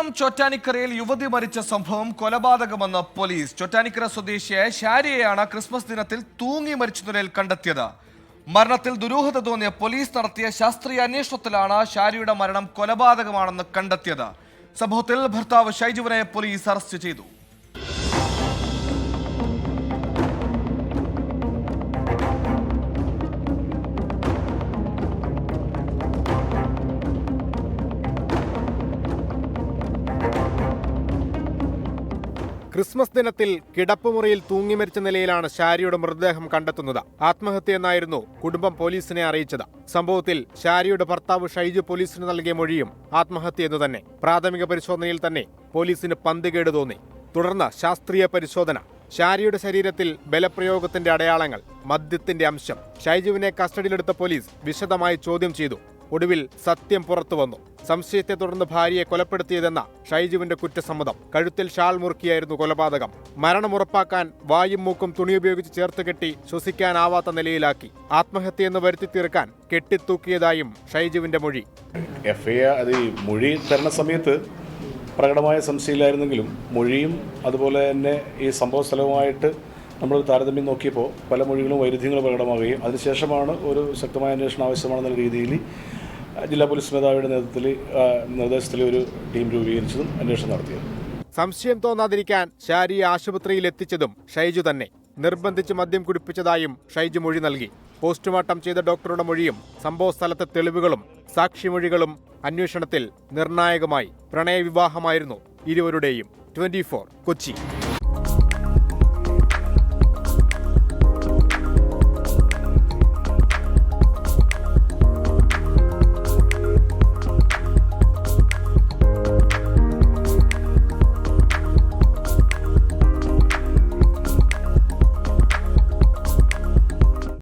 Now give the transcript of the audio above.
കുന്നം ചൊറ്റാനിക്കരയിൽ യുവതി മരിച്ച സംഭവം കൊലപാതകമെന്ന് പോലീസ്. ചൊറ്റാനിക്കര സ്വദേശിയായ ഷാരിയെയാണ് ക്രിസ്മസ് ദിനത്തിൽ തൂങ്ങി മരിച്ച നിലയിൽ കണ്ടെത്തിയത്. മരണത്തിൽ ദുരൂഹത തോന്നിയ പോലീസ് നടത്തിയ ശാസ്ത്രീയ അന്വേഷണത്തിലാണ് ഷാരിയുടെ മരണം കൊലപാതകമാണെന്ന് കണ്ടെത്തിയത്. സംഭവത്തിൽ ഭർത്താവ് ഷൈജുവിനെ പോലീസ് അറസ്റ്റ് ചെയ്തു. ക്രിസ്മസ് ദിനത്തിൽ കിടപ്പുമുറിയിൽ തൂങ്ങിമരിച്ച നിലയിലാണ് ഷാരിയുടെ മൃതദേഹം കണ്ടെത്തുന്നത്. ആത്മഹത്യയെന്നായിരുന്നു കുടുംബം പോലീസിനെ അറിയിച്ചത്. സംഭവത്തിൽ ഷാരിയുടെ ഭർത്താവ് ഷൈജു പോലീസിന് നൽകിയ മൊഴിയും ആത്മഹത്യ എന്ന് തന്നെ. പ്രാഥമിക പരിശോധനയിൽ തന്നെ പോലീസിന് പന്തുകേട് തോന്നി. തുടർന്ന് ശാസ്ത്രീയ പരിശോധന. ഷാരിയുടെ ശരീരത്തിൽ ബലപ്രയോഗത്തിന്റെ അടയാളങ്ങൾ മദ്യത്തിന്റെ അംശം. ഷൈജുവിനെ കസ്റ്റഡിയിലെടുത്ത പോലീസ് വിശദമായി ചോദ്യം ചെയ്തു. ഒടുവിൽ സത്യം പുറത്തു വന്നു. സംശയത്തെ തുടർന്ന് ഭാര്യയെ കൊലപ്പെടുത്തിയതെന്ന ഷൈജുവിന്റെ കുറ്റസമ്മതം. കഴുത്തിൽ ഷാൾ മുറുക്കിയായിരുന്നു കൊലപാതകം. മരണം ഉറപ്പാക്കാൻ വായും മൂക്കും തുണി ഉപയോഗിച്ച് ചേർത്ത് കെട്ടി ശ്വസിക്കാനാവാത്ത നിലയിലാക്കി. ആത്മഹത്യയെന്ന് വരുത്തി തീർക്കാൻ കെട്ടിത്തൂക്കിയതായും ഷൈജുവിന്റെ മൊഴി. എഫ് അത് മൊഴി തരണ സമയത്ത് പ്രകടമായ സംശയമില്ലായിരുന്നെങ്കിലും മൊഴിയും അതുപോലെ തന്നെ ഈ സംഭവ സ്ഥലവുമായിട്ട് നമ്മൾ താരതമ്യം നോക്കിയപ്പോൾ പല മൊഴികളും വൈരുദ്ധ്യങ്ങൾ പ്രകടമാവുകയും അതിനുശേഷമാണ് ഒരു ശക്തമായ അന്വേഷണം ആവശ്യമാണെന്ന രീതിയിൽ ജില്ലാ പോലീസ് മേധാവിയുടെ നേതൃത്വത്തിൽ നിർദ്ദേശത്തിൽ ഒരു ടീം രൂപീകരിച്ചതും അന്വേഷണം നടത്തിയത്. സംശയം തോന്നാതിരിക്കാൻ ഷാരിയെ ആശുപത്രിയിൽ എത്തിച്ചതും ഷൈജു തന്നെ. നിർബന്ധിച്ച് മദ്യം കുടിപ്പിച്ചതായും ഷൈജു മൊഴി നൽകി. പോസ്റ്റ്മോർട്ടം ചെയ്ത ഡോക്ടറുടെ മൊഴിയും സംഭവ സ്ഥലത്തെ തെളിവുകളും സാക്ഷിമൊഴികളും അന്വേഷണത്തിൽ നിർണായകമായി. പ്രണയവിവാഹമായിരുന്നു ഇരുവരുടെയും. ട്വന്റി കൊച്ചി.